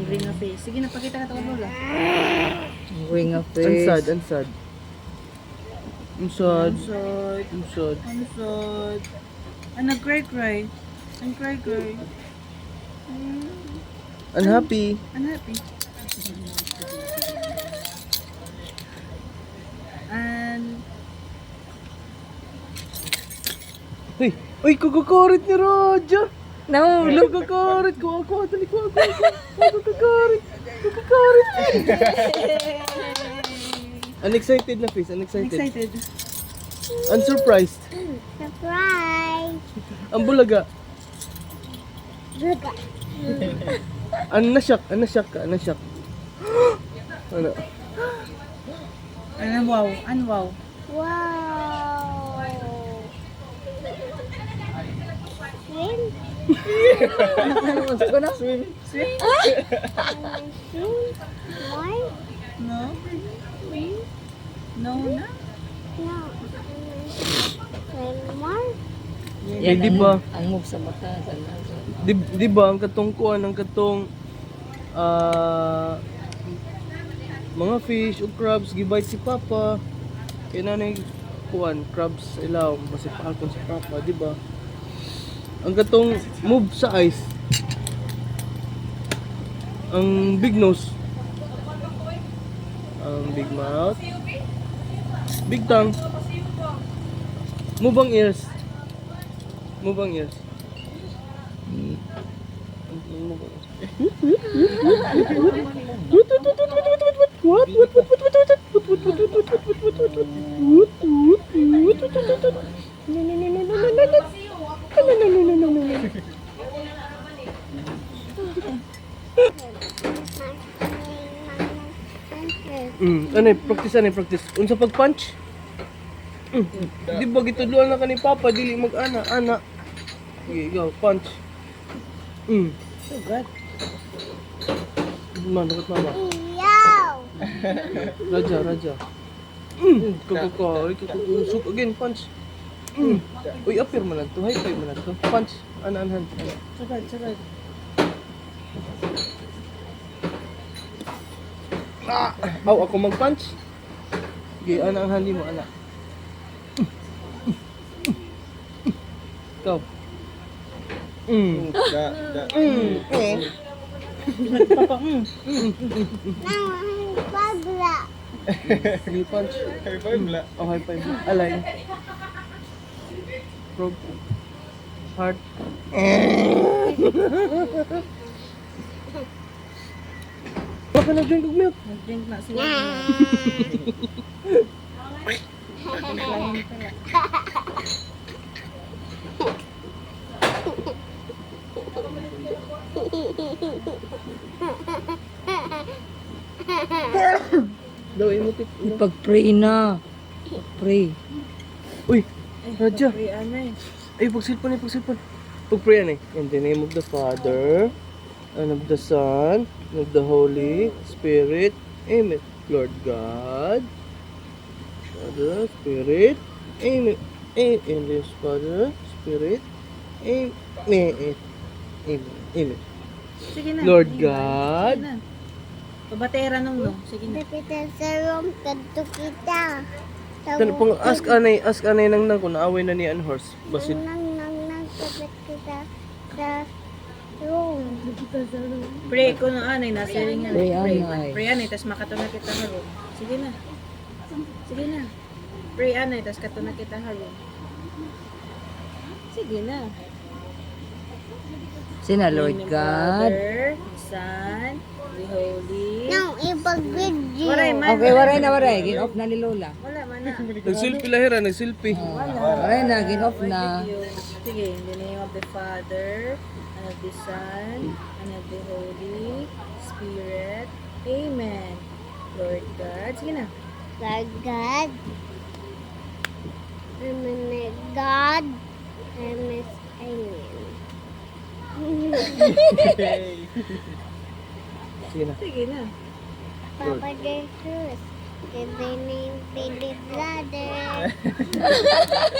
Ang green na face. Sige, napakita ka ito lola. Ring of Ang face. sad, ang sad. Ang sad. Ang sad. Ang sad. Ang sad. Ah, nag-cry-cry. Ang cry-cry. Unhappy. Ang happy. And, Uy! Uy! Kukukurit ni Roger! Nahulog. Kukukurit! Kuha ko! Dali ko! Kuha ko! Kukukurit! Kukukurit! Unexcited na face. Unexcited. excited. Unsurprised. Surprise! Ang bulaga. Luga. Ano na shock? Ano shock ka? Ano shock? ano? Ano, wow. Ano, wow. Wow! Swim? Ano ko na? Swim. Swim? Why? No? No na? No. Swim more? Eh, di ba? Ang move sa mata. Sa. Di, di ba ang katong kuan ang katong ah mga fish o crabs gibite si Papa. Kaya na na yung kuan crabs ilaw masipal ko si Papa, di ba? Ang katong move sa ice. Ang big nose. Ang big mouth. Big tongue. Move ang ears. Move ang ears. Mm, ano eh, practice ano eh, practice. Unsa pag punch? Mm. Di ba gitudluan na ka ni Papa dili mag-ana, ana. Sige, go, punch. Mm. Sugat. Man, dapat mama. Yow! Raja, Raja. Mm. Kakaka, kakukusok again, punch. Mm. Uy, appear mo na to. High five mo na to. Punch. Ana, ana, ana. Sugat. Ah! Aw, ako mag-punch. Sige, ana ang handi mo, ana. Ikaw. Mm. Mm. Eh. Papa, mm. Now, I'm Babla. Sige, punch. High five la. Oh, high five. Align. Frog. Heart. Baka na-drink of milk. Nag-drink na sila. Daw, imutik. Pag-pray na. Pag-pray. Uy, Raja. Pray, ano eh. Ay, pagsilpon eh, pagsilpon. Pag-pray yan eh. In the name of the Father, and of the Son, of the Holy Spirit. Amen. Lord God, Father, Spirit. Amen. Amen. In this Father, Spirit. Amen. Amen. Amen. Sige na. Lord na. God. Sige na. Pabatera nung no. Sige na. Dapitan sa room, kanto kita. Tan pang ask anay, ask anay nang nang kung naaway na ni an horse. Basit. Nang nang nang kita sa. Pray ko no anay, nasa ring yan. Pray, Pray, anay. Pray anay, tas makatuna kita haro. Sige na. Sige na. Pray anay, tas katuna kita haro. Sige na. Sina Lord God. Father, Son, the Holy. Nang ipag-video. Waray man. Okay, waray na waray. Gin-off na ni Lola. Wala man na. Nagselfie lahira, nagselfie. Waray na, gin-off na. Sige, in the name of the Father, and of the Son, and of the Holy Spirit. Amen. Lord God. Sige na. Lord God. Amen. God. Amen. Amen. Sige na. Sige na. Papa Jesus. In the name of the Brother.